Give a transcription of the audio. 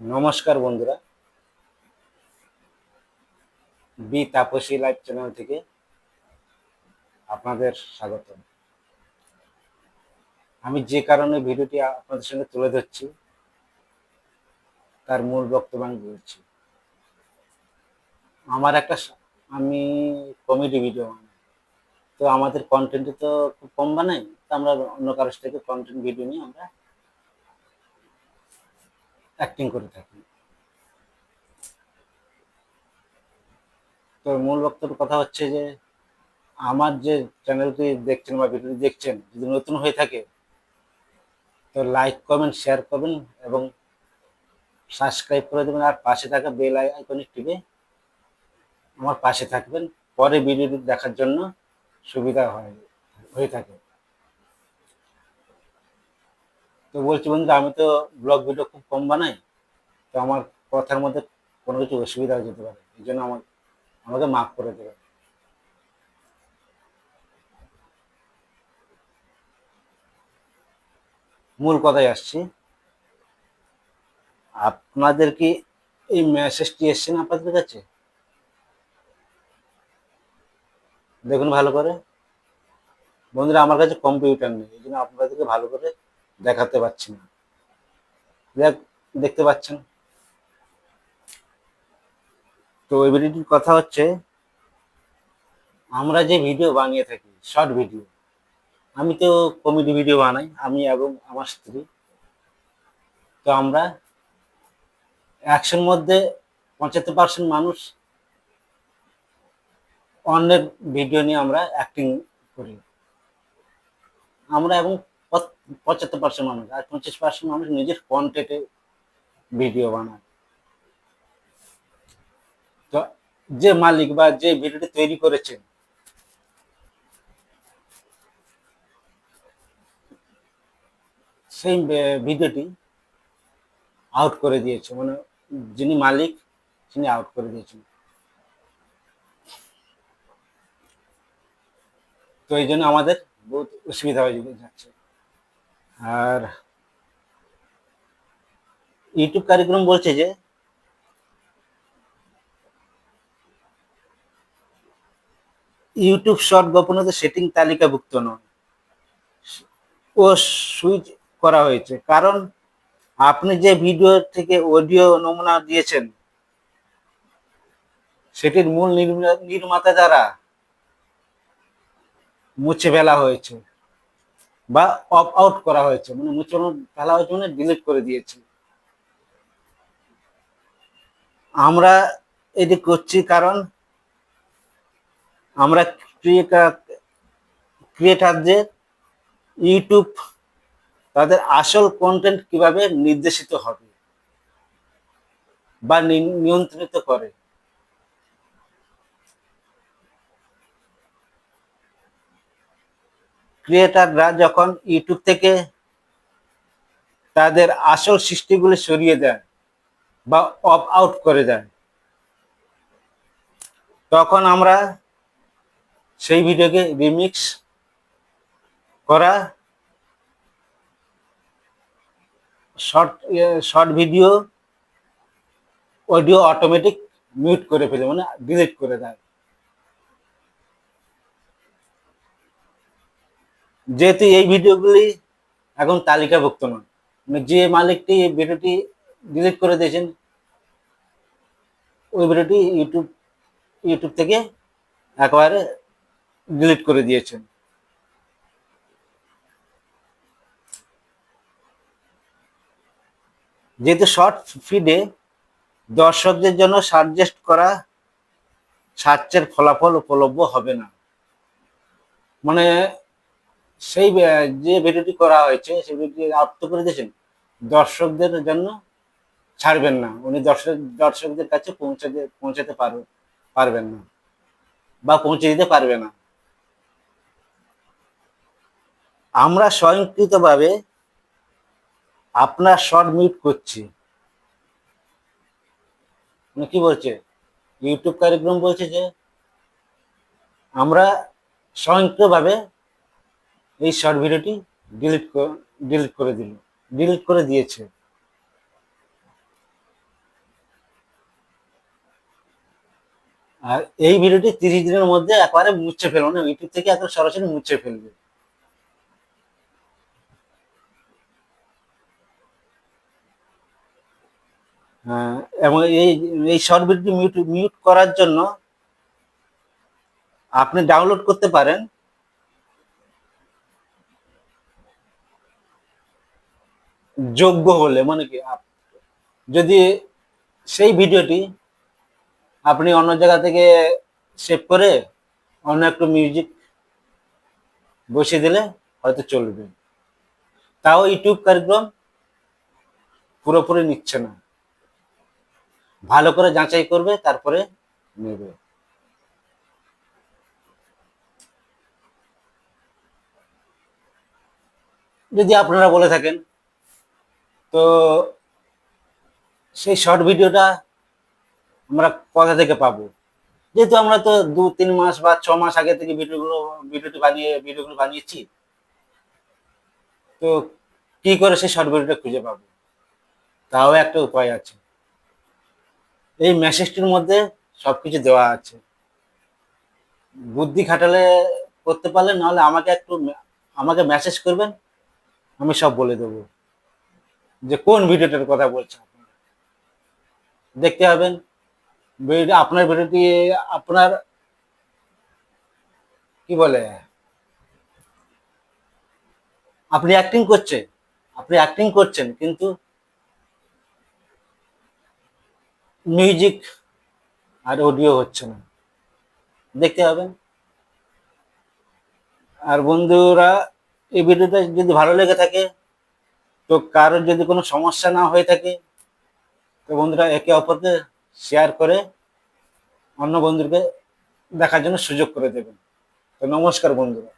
নমস্কার বন্ধুরা। B Tapasi live channel থেকে আপনাদের স্বাগত আমি যে কারণে ভিডিওটি আপনাদের সঙ্গে তুলে ধরছি, তার মূল বক্তব্য আমি বলছি। আমার একটা আমি কমেডি ভিডিও তো আমাদের কন্টেন্টে তো খুব কম বানাই, তো আমরা অন্য কারোর থেকে কন্টেন্ট ভিডিও নিয়ে আমরা অ্যাক্টিং করে থাকি। তো মূল বক্তব্য কথা হচ্ছে যে, আমার যে চ্যানেলটি দেখছেন বা ভিডিওটি দেখছেন, যদি নতুন হয়ে থাকে, তো লাইক করবেন শেয়ার করবেন এবং সাবস্ক্রাইব করে দেবেন আর পাশে থাকা বেল আইকনে টিপে আমার পাশে থাকবেন। পরে ভিডিওটি দেখার জন্য সুবিধা হয়, হয়ে থাকে। তো বলছি বন্ধুরা আমি তো ব্লগ ভিডিও খুব কম বানাই, তো আমার কথার মধ্যে কোনো কিছু অসুবিধা যেতে পারে, এই জন্য আমার, আমাকে মাফ করে দেবে। মূল কথায় আসছি। আপনাদের কি এই মেসেজটি এসছে না আপনাদের কাছে? দেখুন ভালো করে। বন্ধুরা, আমার কাছে কম্পিউটার নেই, এই জন্য আপনাদেরকে ভালো করে দেখাতে পাচ্ছি না। দেখতে পাচ্ছেন? তো ভিডিওটির কথা হচ্ছে, আমরা যে ভিডিও বানিয়ে থাকি, শর্ট ভিডিও, আমি তো কমেডি ভিডিও বানাই, আমি এবং আমার স্ত্রী। তো আমরা একশোর মধ্যে পঁচাত্তর পার্সেন্ট মানুষ অন্যের ভিডিও নিয়ে আমরা অ্যাক্টিং করি। আমরা এবং পঁচাত্তর পার্সেন্ট মানুষ আর পঁচিশ পার্সেন্ট মানুষ নিজের কন্টেন্টে ভিডিও বানায়। তো যে মালিক বা যে ভিডিওটি তৈরি করেছেন সেই ভিডিওটি আউট করে দিয়েছে। মানে যিনি মালিক, তিনি আউট করে দিয়েছেন। তো এই জন্য আমাদের বহুত অসুবিধা হয়ে যাচ্ছে। আর ইউটিউব কারিক্রম বলছে যে ইউটিউব শর্ট গোপনীয়তা সেটিং তালিকাভুক্ত নয়। ও সুইচ করা হয়েছে। কারণ আপনি যে ভিডিও থেকে অডিও নমুনা দিয়েছেন, সেটির মূল নির্মা- নির্মাতা দ্বারা মুছে ফেলা হয়েছে। বা অফ আউট করা হয়েছে মানে মুছে ফেলা হয়েছে মানে ডিলিট করে দিয়েছে। আমরা এটি করছি কারণ আমরা ক্রিয়েটার ক্রিয়েটারদের ইউটিউব তাদের আসল কন্টেন্ট কীভাবে নির্দেশিত হবে বা নিয়ন্ত্রিত করে। ক্রিয়েটাররা যখন ইউটিউব থেকে তাদের আসল সৃষ্টিগুলি সরিয়ে দেন বা অফ আউট করে দেন, তখন আমরা সেই ভিডিওকে রিমিক্স করা, short short video, audio automatic mute করে ফেলে মানে ডিলিট করে দেয়। যেহেতু এই ভিডিওগুলি এখন তালিকাভুক্ত নয়। মানে যে মালিকটি এই ভিডিওটি ডিলিট করে দিয়েছেন, ওই ভিডিওটি ইউটিউব ইউটিউব থেকে একেবারে ডিলিট করে দিয়েছেন। যেহেতু শর্ট ফিডে দর্শকদের জন্য সাজেস্ট করা সার্চের ফলাফল উপলব্ধ হবে না। মানে সেই যে ভিডিওটি করা হয়েছে, সেই ভিডিওটি আত্ম করে দিয়েছেন দর্শকদের জন্য ছাড়বেন না। উনি দর্শক, দর্শকদের কাছে পৌঁছাতে পৌঁছাতে পারবে, পারবেন না বা পৌঁছে দিতে পারবে না। আমরা স্বয়ংকৃতভাবে আপনার শর্ট মিউট করছি। মানে কি বলছে? ইউটিউব কার্যক্রম বলছে যে, আমরা স্বয়ংক্রিয়ভাবে এই শর্ট ভিডিওটি ডিলিট ডিলিট করে দিল। ডিলিট করে দিয়েছে। আর এই ভিডিওটি তিরিশ দিনের মধ্যে একবারে মুছে ফেলব না ইউটিউব থেকে এত সরাসরি মুছে ফেলবে। হ্যাঁ, এবং এই এই শর্ট ভিডিওটি মিউট মিউট করার জন্য আপনি ডাউনলোড করতে পারেন। যোগ্য হলে মানে কি যদি সেই ভিডিওটি আপনি অন্য জায়গা থেকে সেভ করে অন্য একটু মিউজিক বসিয়ে দিলে হয়তো চলবে। তাও ইউটিউব কার্যক্রম পুরোপুরি নিচ্ছে না। ভালো করে যাচাই করবে, তারপরে নেবে। যদি আপনারা বলে থাকেন তো সেই শর্ট ভিডিওটা আমরা কোথা থেকে পাবো? যেহেতু আমরা তো দু, তিন মাস বা ছ মাস আগে থেকে ভিডিওগুলো ভিডিওটি বানিয়ে ভিডিওগুলো বানিয়েছি, তো কি করে সেই শর্ট ভিডিওটা খুঁজে পাবো? তাও একটা উপায় আছে। এই মেসেজটির মধ্যে সবকিছু দেওয়া আছে। বুদ্ধি খাটালে করতে পারলে, নাহলে আমাকে একটু, আমাকে মেসেজ করবেন, আমি সব বলে দেবো। যে কোন ভিডিওটার কথা বলছেন। দেখতে হবেন আপনার ভিডিওটি আপনার কি বলে? আপনি অ্যাক্টিং করছেন, আপনি অ্যাক্টিং করছেন, কিন্তু মিউজিক আর অডিও হচ্ছে না। দেখতে হবেন আর বন্ধুরা, এই ভিডিওটা যদি ভালো লেগে থাকে তো কারোর যদি কোনো সমস্যা না হয়ে থাকে, তো বন্ধুরা একে অপরকে শেয়ার করে অন্য বন্ধুকে দেখার জন্য সুযোগ করে দেবেন। তো নমস্কার বন্ধুরা।